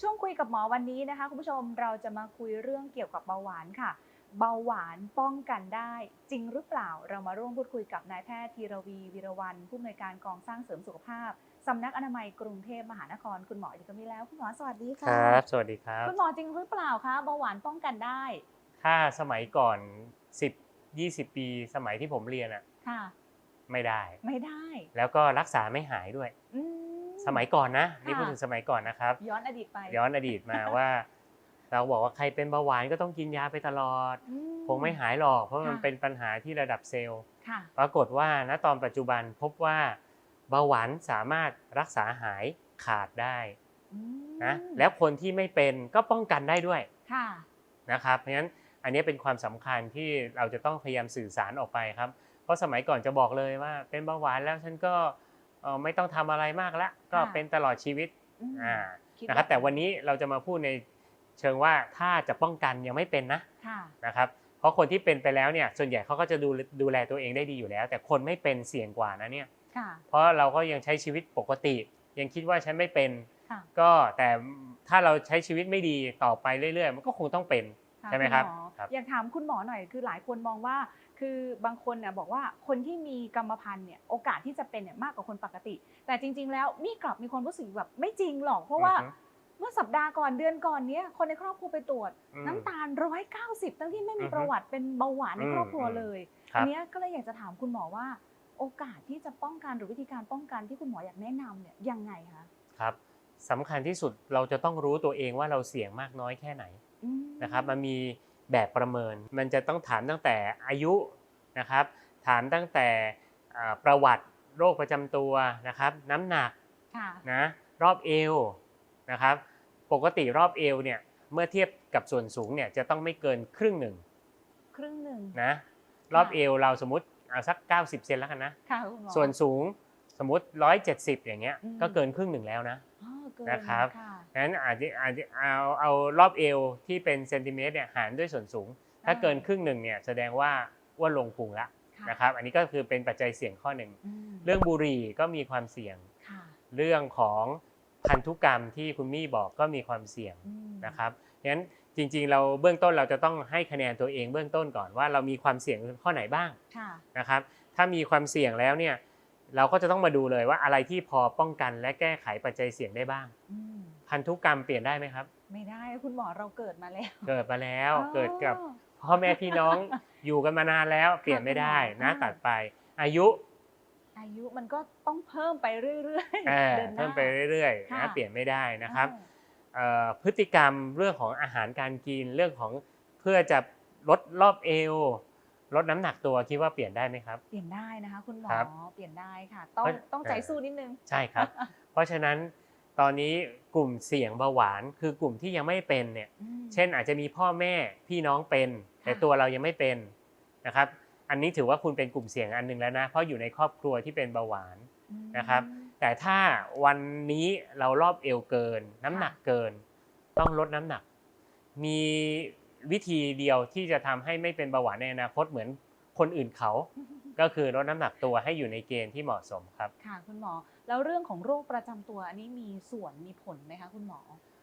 ช่วงคุยกับหมอวันนี้นะคะคุณผู้ชมเราจะมาคุยเรื่องเกี่ยวกับเบาหวานค่ะ เบาหวานป้องกันได้จริงหรือเปล่า เรามาร่วมพูดคุยกับนายแพทย์ธีรวีวีรวันผู้อำนวยการกองสร้างเสริมสุขภาพสำนักอนามัยกรุงเทพมหานครคุณหมออยู่กับนี้แล้วคุณหมอสวัสดีคค่ะรับ สวัสดีครับ คุณหมอจริงหรือเปล่าคะเบาหวานป้องกันได้ ถ้าสมัยก่อน 10 20 ปีสมัยที่ผมเรียนอะค่ะ ไม่ได้ ไม่ได้ แล้วก็รักษาไม่หายด้วย อื สมัยก่อนนะค่ะนี่พูดถึงสมัยก่อนนะครับ ย้อนอดีตไป ย้อนอดีตมาว่า เราบอกว่าใครเป็นเบาหวานก็ต้องกินยาไปตลอดอืคงไม่หายหรอก เพราะมันค่ะเป็นปัญหาที่ระดับเซลล์ค่ะปรากฏว่าณตอนปัจจุบันพบว่าเบาหวานสามารถรักษาหายขาดได้อืมนะแล้วคนที่ไม่เป็นก็ป้องกันได้ด้วยค่ะนะครับเพราะฉะนั้นอันนี้เป็นความสำคัญที่เราจะต้องพยายามสื่อสารออกไปครับ เพราะสมัยก่อนจะบอกเลยว่าเป็นเบาหวานแล้วฉันก็ เอ่อไม่ต้องทำอะไรมากละก็ค่ะ เป็นตลอดชีวิตอืมอ่าคิดนะครับว่าแต่วันนี้เราจะมาพูดในเชิงว่าถ้าจะป้องกันยังไม่เป็นนะค่ะ นะครับเพราะคนที่เป็นไปแล้วเนี่ยส่วนใหญ่เขาก็จะดูดูแลตัวเองได้ดีอยู่แล้ว แต่คนไม่เป็นเสี่ยงกว่านะเนี่ย ค่ะ เพราะเราก็ยังใช้ชีวิตปกติ ยังคิดว่าฉันไม่เป็น ค่ะ ก็แต่ถ้าเราใช้ชีวิตไม่ดีต่อไปเรื่อยๆ มันก็คงต้องเป็นค่ะ ใช่ไหมครับณหอครับ อยากถามคุณหมอหน่อยคือหลายคนมองว่า คือบางคนเนี่ยบอกว่าคนที่มีกรรมพันธุ์เนี่ยโอกาสที่จะเป็นเนี่ยมากกว่าคนปกติ แต่จริง ๆ แล้วมีกลับมีคนรู้สึกแบบไม่จริงหรอก เพราะว่าอือฮึ เมื่อสัปดาห์ก่อนเดือนก่อนเนี้ยคนในครอบครัวไปตรวจ อืม น้ำตาลร้อยเก้าสิบทั้งที่ไม่มีอือฮึประวัติเป็นเบาหวานในอืมครอบครัวอืมเลยครับ อันเนี้ยก็เลยอยากจะถามคุณหมอว่า โอกาสที่จะป้องกันหรือวิธีการป้องกันที่คุณหมออยากแนะนำเนี่ยยังไงคะ ครับสำคัญที่สุดเราจะต้องรู้ตัวเองว่าเราเสี่ยงมากน้อยแค่ไหนอืม นะครับมันมีแบบประเมิน มันจะต้องถามตั้งแต่อายุนะครับถามตั้งแต่อ่าประวัติโรคประจำตัวนะครับ น้ำหนักค่ะนะรอบเอวนะครับปกติรอบเอวเนี่ยเมื่อเทียบกับส่วนสูงเนี่ยจะต้องไม่เกินครึ่งหนึ่งครึ่งหนึ่งนะรอบเอวเราสมมติเอาสัก 90 เซนแล้วกันนะค่ะคุณหมอส่วนสูงสมมติ 170 อย่างเงี้ยอืมก็เกินครึ่งหนึ่งแล้วนะอ๋อ เกินนะครับค่ะงั้นอาจจะอาจจะเอาเอารอบเอวที่เป็นเซนติเมตรเนี่ยหารด้วยส่วนสูง ถ้าเกินครึ่งหนึ่งเนี่ยแสดงว่าอ้วนลงพุงละค่ะนะครับ อันนี้ก็คือเป็นปัจจัยเสี่ยงข้อหนึ่งมเรื่องบุหรี่ก็มีความเสี่ยงค่ะเรื่องของพันธุกรรมที่คุณมี่บอกก็มีความเสี่ยงอืมนะครับงั้นจริงๆ เราเบื้องต้นเราจะต้องให้คะแนนตัวเองเบื้องต้นก่อนว่าเรามีความเสี่ยงข้อไหนบ้างค่ะนะครับ ถ้ามีความเสี่ยงแล้วเนี่ย เราก็จะต้องมาดูเลยว่าอะไรที่พอป้องกันและแก้ไขปัจจัยเสี่ยงได้บ้าง อืมพันธุกรรมเปลี่ยนได้ไหมครับ ไม่ได้คุณหมอเราเกิดมาแล้วเกิดมาแล้วอ๋อเกิดกับพ่อแม่พี่น้อง อยู่กันมานานแล้วเปลี่ยนไม่ได้นะอ่าตัดไป อายุอายุมันก็ต้องเพิ่มไปเรื่อยๆเอ่อดินหน้า เพิ่มไปเรื่อยๆค่ะนะเปลี่ยนไม่ได้นะครับอ่า เอ่อพฤติกรรมเรื่องของอาหารการกินเรื่องของเพื่อจะลดรอบเอว ลดน้ำหนักตัวคิดว่าเปลี่ยนได้ไหมครับ เปลี่ยนได้นะคะ คุณหมอครับเปลี่ยนได้ค่ะ ต้องเพราะต้องใจสู้นิดนึงใช่ครับ เพราะฉะนั้นตอนนี้กลุ่มเสี่ยงเบาหวานคือกลุ่มที่ยังไม่เป็นเนี่ยอืมเช่นอาจจะมีพ่อแม่พี่น้องเป็น แต่ค่ะตัวเรายังไม่เป็นนะครับ อันนี้ถือว่าคุณเป็นกลุ่มเสี่ยงอันหนึ่งแล้วนะเพราะอยู่ในครอบครัวที่เป็นเบาหวานอืมนะครับ แต่ถ้าวันนี้เรารอบเอวเกิน น้ำหนักเกิน ต้องลดน้ำหนัก มี วิธีเดียวที่จะทำให้ไม่เป็นเบาหวานในอนาคตเหมือนคนอื่นเขา ก็คือลดน้ำหนักตัวให้อยู่ในเกณฑ์ที่เหมาะสมครับค่ะคุณหมอ แล้วเรื่องของโรคประจำตัวอันนี้มีส่วนมีผลไหมคะคุณหมอ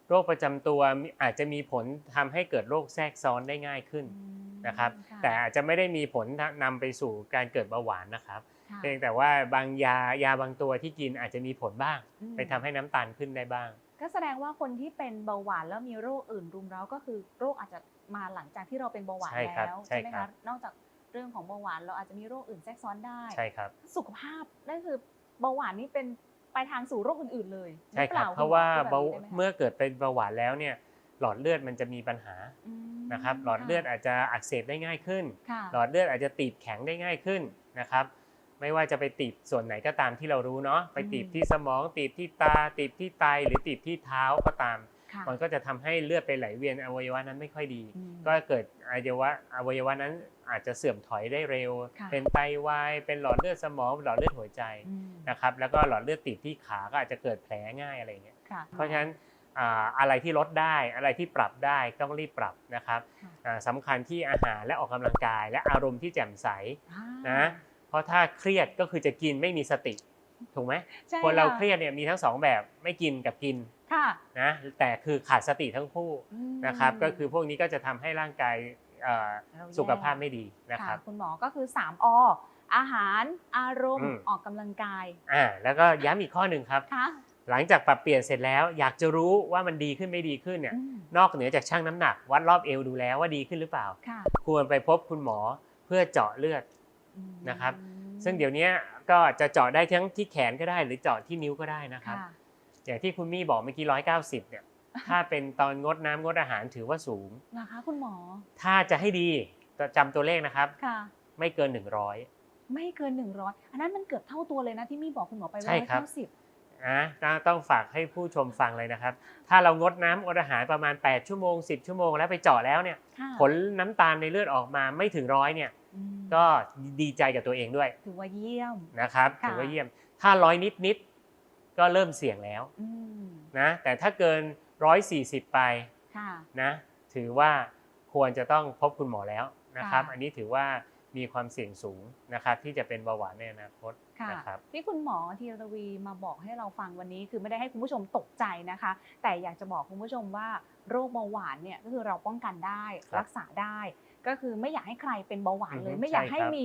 โรคประจำตัวอาจจะมีผลทำให้เกิดโรคแทรกซ้อนได้ง่ายขึ้นอืมนะครับค่ะแต่อาจจะไม่ได้มีผลนำไปสู่การเกิดเบาหวานนะครับค่ะเพียงแต่ว่าบางยายาบางตัวที่กินอาจจะมีผลบ้างอืมไปทำให้น้ำตาลขึ้นได้บ้าง ก็แสดงว่าคนที่เป็นเบาหวานแล้วมีโรคอื่นรุมเร้าก็คือโรคอาจจะมาหลังจากที่เราเป็นเบาหวานใช่ครับแล้วใช่ไหมครัคะบนอกจากเรื่องของเบาหวานเราอาจจะมีโรคอื่นแทรกซ้อนได้ใช่ครับสุขภาพนั่นคือเบาหวานนี่เป็นไปทางสู่โรคอื่นๆ เลยใช่ครับหอปล่เพราะว่าคุณหมเบาพูดแบบนี้ได้ไหมคะเมื่อเกิดเป็นเบาหวานแล้วเนี่ยหลอดเลือดมันจะมีปัญหาอืมนะครับหลอดเลือดอาจจะอักเสบได้ง่ายขึ้นค่ะหลอดเลือดอาจจะตีบแข็งได้ง่ายขึ้นนะครับ ไม่ว่าจะไปตีบส่วนไหนก็ตามที่เรารู้เนาะไปตีบที่สมองตีบที่ตาตีบที่ไตหรือตีบที่เท้าก็ตามค่ะมันก็จะทำให้เลือดไปไหลเวียนอวัยวะนั้นไม่ค่อยดีอืมก็เกิดอวัยวะอวัยวะนั้นอาจจะเสื่อมถอยได้เร็วค่ะเป็นไตวายเป็นหลอดเลือดสมองหลอดเลือดหัวใจอืมนะครับแล้วก็หลอดเลือดติดที่ขาก็อาจจะเกิดแผลง่ายอะไรอย่างเงี้ยค่ะเพราะฉะนั้นอ่าอะไรที่ลดได้อะไรที่ปรับได้ต้องรีบปรับนะครับค่ะอ่าสำคัญที่อาหารและออกกำลังกาย และอารมณ์ที่แจ่มใสอ่านะ เพราะถ้าเครียดก็คือจะกินไม่มีสติถูกไหมใช่คนเราะเครียดเนี่ยมีทั้งสองแบบไม่กินกับกินค่ะนะแต่คือขาดสติทั้งคู่อืมนะครับก็คือพวกนี้ก็จะทำให้ร่างกายเอ่อเราแย่สุขภาพไม่ดีนะครับคุณหมอก็คือ 3ออาหารอารมอืณ์มออกกำลังกายอ่าแล้วก็ย้ำอีกข้อหนึ่งครับค่ะหลังจากปรับเปลี่ยนเสร็จแล้วอยากจะรู้ว่ามันดีขึ้นไม่ดีขึ้นเนี่ยอืมนอกเหนือจากชั่งน้ำหนัก วัดรอบเอวดูแล้วว่าดีขึ้นหรือเปล่าค่ะควรไปพบคุณหมอเพื่อเจาะเลือดอืม นะครับ ซึ่งเดี๋ยวนี้ก็จะเจาะได้ทั้งที่แขนก็ได้ หรือเจาะที่นิ้วก็ได้นะครับค่ะอย่างที่คุณมี่บอกเมื่อกี้ร้อยเก้าสิบเนี่ยถ้าเป็นตอนงดน้ำงดอาหารถือว่าสูงนะคะคุณหมอ ถ้าจะให้ดีจำตัวเลขนะครับค่ะไม่เกิน100ไม่เกิน100อันนั้นมันเกือบเท่าตัวเลยนะที่มี่บอกคุณหมอไปใช่ว่าครับเก้าสิบนะต้องต้องฝากให้ผู้ชมฟังเลยนะครับ ถ้าเรางดน้ำงดอาหารประมาณ 8 ชั่วโมง 10 ชั่วโมงแล้วไปเจาะแล้วเนี่ยค่ะผลน้ำตาลในเลือดออกมาไม่ถึงร้อยเนี่ยอืม ก็ดีใจกับตัวเองด้วยถือว่าเยี่ยมนะครับค่ะถือว่าเยี่ยม ถ้าร้อยนิดนิดๆก็เริ่มเสี่ยงแล้วอืมนะแต่ถ้าเกิน140ไปค่ะนะถือว่าควรจะต้องพบคุณหมอแล้วนะครับค่ะอันนี้ถือว่ามีความเสี่ยงสูงนะครับที่จะเป็นเบาหวานในอนาคตค่ะนะครับที่คุณหมอธีรวีมาบอกให้เราฟังวันนี้คือไม่ได้ให้คุณผู้ชมตกใจนะคะ แต่อยากจะบอกคุณผู้ชมว่าโรคเบาหวานเนี่ยก็คือเราป้องกันได้ครับรักษาได้ ก็คือไม่อยากให้ใครเป็นเบาหวานเลยอือฮึไม่อยากใช่ให้ครับมี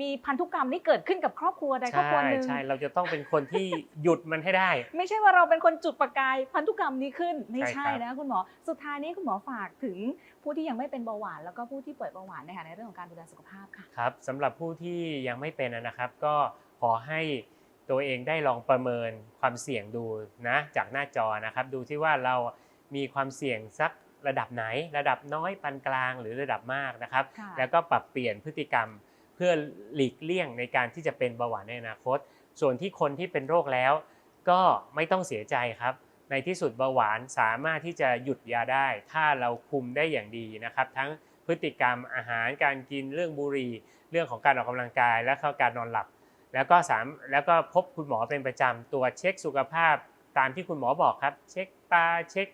มีพันธุกรรมที่เกิดขึ้นกับครอบครัวใดครอบใช่ครัวหนึ่งใช่เราจะต้องเป็นคนที่หยุดมันให้ได้ ไม่ใช่ว่าเราเป็นคนจุดประกายพันธุกรรมนี้ขึ้นไม่ใช่ใช่ครับนะคุณหมอสุดท้ายนี้คุณหมอฝากถึงผู้ที่ยังไม่เป็นเบาหวาน แล้วก็ผู้ที่ป่วยเบาหวานนะคะในเรื่องของการดูแลสุขภาพค่ะครับสำหรับผู้ที่ยังไม่เป็นนะครับ ก็ขอให้ตัวเองได้ลองประเมินความเสี่ยงดูนะจากหน้าจอนะครับ ดูที่ว่าเรามีความเสี่ยงสัก ระดับไหน ระดับน้อยปานกลางหรือระดับมากนะครับค่ะแล้วก็ปรับเปลี่ยนพฤติกรรมเพื่อหลีกเลี่ยงในการที่จะเป็นเบาหวานในอนาคต ส่วนที่คนที่เป็นโรคแล้ว ก็ไม่ต้องเสียใจครับ ในที่สุดเบาหวานสามารถที่จะหยุดยาได้ ถ้าเราคุมได้อย่างดีนะครับ ทั้งพฤติกรรมอาหารการกินเรื่องบุหรี่เรื่องของการออกกำลังกาย และก็การนอนหลับ แล้วก็สามแล้วก็พบคุณหมอเป็นประจำตัวจเช็คสุขภาพ ตามที่คุณหมอบอกครับ เช็คตาเช็ค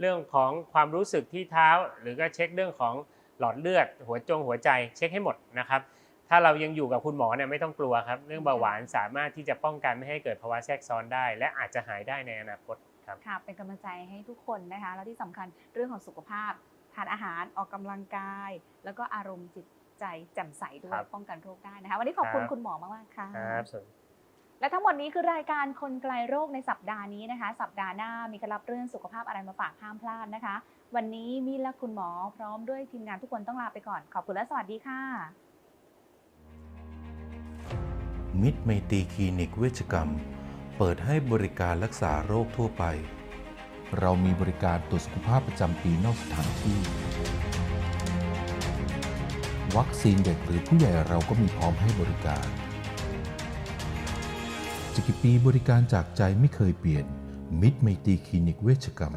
เรื่องของความรู้สึกที่เท้า หรือก็เช็คเรื่องของหลอดเลือด หัวจงหัวใจเช็คให้หมดนะครับ ถ้าเรายังอยู่กับคุณหมอเนี่ยไม่ต้องกลัวครับ เรื่องเบาหวานสามารถที่จะป้องกันไม่ให้เกิดภาวะแทรกซ้อนได้ และอาจจะหายได้ในอนาคตครับค่ะเป็นกำลังใจให้ทุกคนนะคะ แล้วที่สำคัญเรื่องของสุขภาพทานอาหารออกกำลังกาย แล้วก็อารมณ์จิตใจแจ่มใสด้วคยรับป้องกันโรคได้นะคะ วันนี้ขอบคุณครับคุณหมอมากๆค่ะครับสวัสดี และทั้งหมดนี้คือรายการคนไกลโรคในสัปดาห์นี้นะคะ สัปดาห์หน้ามีเคล็ดลับเรื่องสุขภาพอะไรมาฝากห้ามพลาดนะคะ วันนี้มีและคุณหมอพร้อมด้วยทีมงานทุกคนต้องลาไปก่อน ขอบคุณและสวัสดีค่ะ มิตรไมตรีคลินิกเวชกรรม เปิดให้บริการรักษาโรคทั่วไป เรามีบริการตรวจสุขภาพประจำปีนอกสถานที่ วัคซีนเด็กหรือผู้ใหญ่เราก็มีพร้อมให้บริการ จะกี่ปีบริการจากใจไม่เคยเปลี่ยน มิตรไมตรีคลินิกเวชกรรม